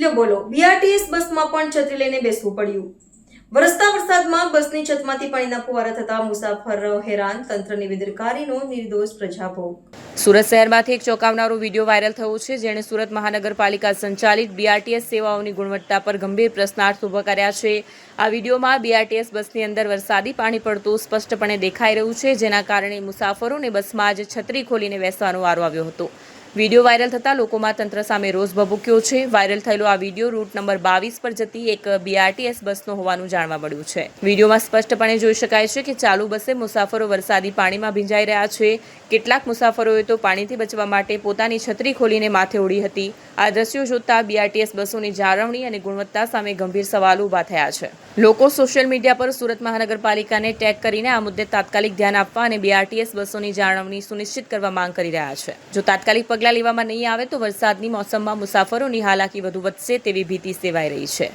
લ્યો બોલો બીઆરટીએસ બસમાં પણ છત્રી લઈને બેસવું પડ્યું. વરસતા વરસાદમાં બસની છતમાંથી પાણીના ફુવારા થતા મુસાફરો હેરાન તંત્રની બેદરકારીનો નિર્દોષ પ્રજાભોગ. સુરત શહેરમાંથી એક ચોંકાવનારો વીડિયો વાયરલ થયો છે, જેણે સુરત મહાનગરપાલિકા સંચાલિત બીઆરટીએસ સેવાઓની ગુણવત્તા પર ગંભીર પ્રશ્નાર્થ ઊભા કર્યા છે. આ વિડીયોમાં બીઆરટીએસ બસની અંદર વરસાદી પાણી પડતું સ્પષ્ટપણે દેખાઈ રહ્યું છે, જેના કારણે મુસાફરોને બસમાં જ છત્રી ખોલીને બેસવાનો વારો આવ્યો હતો. વીડિયો વાયરલ થતાં લોકોમાં તંત્ર સામે રોષ ભભૂક્યો છે. વાયરલ થયેલો આ વીડિયો રૂટ નંબર બાવીસ પર જતી એક બીઆરટીએસ બસનો હોવાનું જાણવા મળ્યું છે. વિડીયોમાં સ્પષ્ટપણે જોઈ શકાય છે કે ચાલુ બસે મુસાફરો વરસાદી પાણીમાં ભીંજાઈ રહ્યા છે. કેટલાક મુસાફરોએ તો પાણીથી બચવા માટે પોતાની છત્રી ખોલીને માથે ઉડી હતી. આ દ્રશ્યો જોતા બીઆરટીએસ બસોની જાળવણી અને ગુણવત્તા સામે ગંભીર સવાલો ઊભા થયા છે. લોકો સોશિયલ મીડિયા પર સુરત મહાનગરપાલિકાને ટેગ કરીને આ મુદ્દે તાત્કાલિક ધ્યાન આપવા અને બીઆરટીએસ બસોની જાળવણી સુનિશ્ચિત કરવા માંગ કરી રહ્યા છે. જો તાત્કાલિક પગલાં લેવામાં નહીં આવે તો વરસાદની મોસમમાં મુસાફરોની હાલાકી વધુ વધશે તેવી ભીતિ સેવાઈ રહી છે.